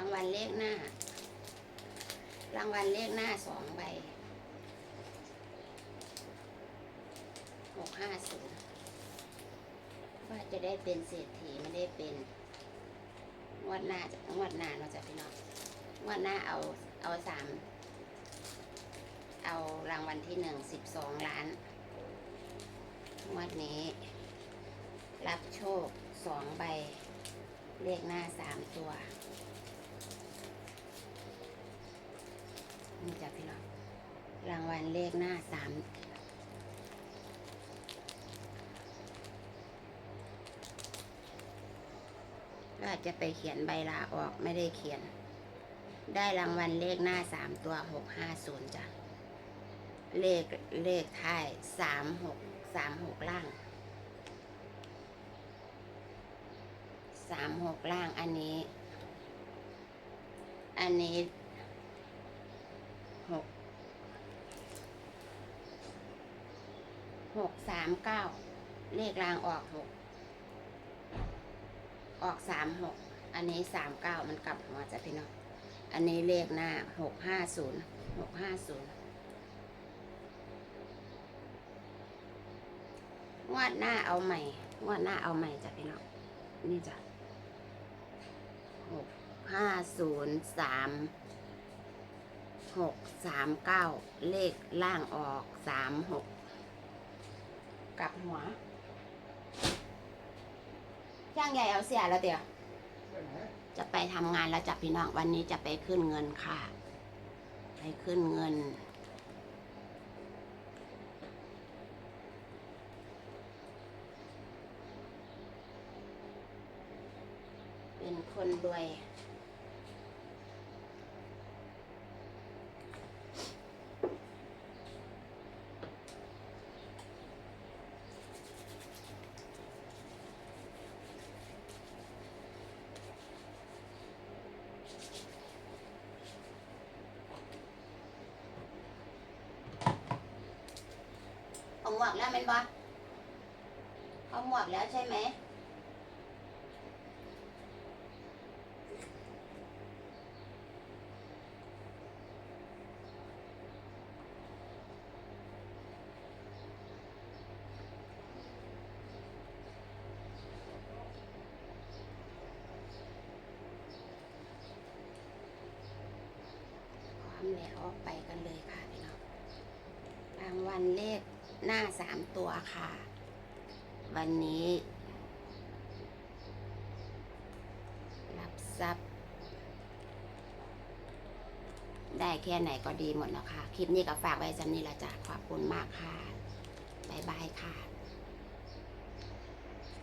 างวัลเลขหน้า รางวัลเลขหน้าสองใบหกห้าศูนย์ว่าจะได้เป็นเศรษฐีไม่ได้เป็นงวดหน้าจะงวดหน้าเราจะพี่น้องงวดหน้าเอาเอาสามเอารางวัลที่หนึ่งสิบสองล้านงวดนี้ รับโชคสองใบเลขหน้าสามตัว นี่จ้ะพี่น้อง รางวัลเลขหน้าสามก็จะไปเขียนใบลาออกไม่ได้เขียน ได้รางวัลเลขหน้าสามตัวหกห้าศูนย์จ้ะ เลขเลขท้ายสามหกสามหกล่างสามหกล่างอันนี้ อันนี้หก หกสามเก้าเลขรางออกหกออกสามหกอันนี้สามเก้ามันกลับหัวจ้ะพี่น้องอันนี้เลขหน้าหกห้าศูนย์หกห้าศูนย์งวดหน้าเอาใหม่งวดหน้าเอาใหม่จ้ะพี่น้องนี่จ้ะหกห้าศูนย์สามหกสามเก้าเลขล่างออกสามหก กลับหัว ช่างใหญ่เอาเสียแล้วเดี๋ยว จะไปทำงานแล้วจับพี่น้องวันนี้จะไปขึ้นเงินค่ะ ไปขึ้นเงิน เป็นคนรวย มวกแล้วแมันบอเอาหมวกแล้วใช่ไหมพร้อมแล้วไปกันเลยค่ะพี่น้องรางวัลเลข หน้าสามตัวค่ะ วันนี้ รับทรัพย์ ได้แค่ไหนก็ดีหมดแล้วค่ะ คลิปนี้ก็ฝากไว้จำนี้ละจ้ะขอบคุณมากค่ะ บ๊ายบายค่ะ